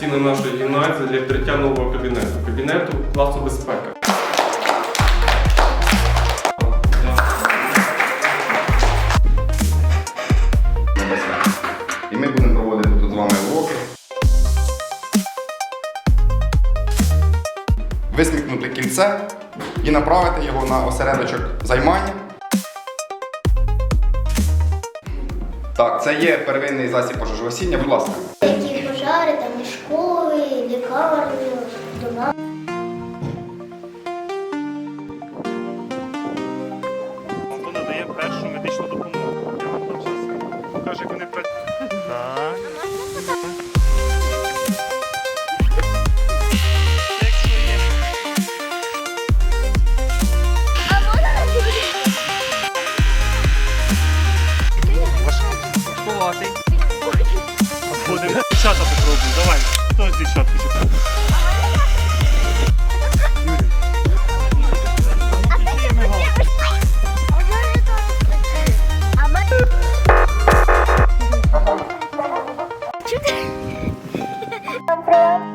стіни нашої гімназії для відкриття нового кабінету. Кабінету класу безпеки. І ми будемо проводити тут з вами уроки. Висмикнути кільце і направити його на осередочок займання. Так, це є первинний засіб пожежогасіння, будь ласка. Хто надає першу медичну допомогу. Покажу, як вони працюють. Так. Будемо дівчата попробуй, давай. Patreon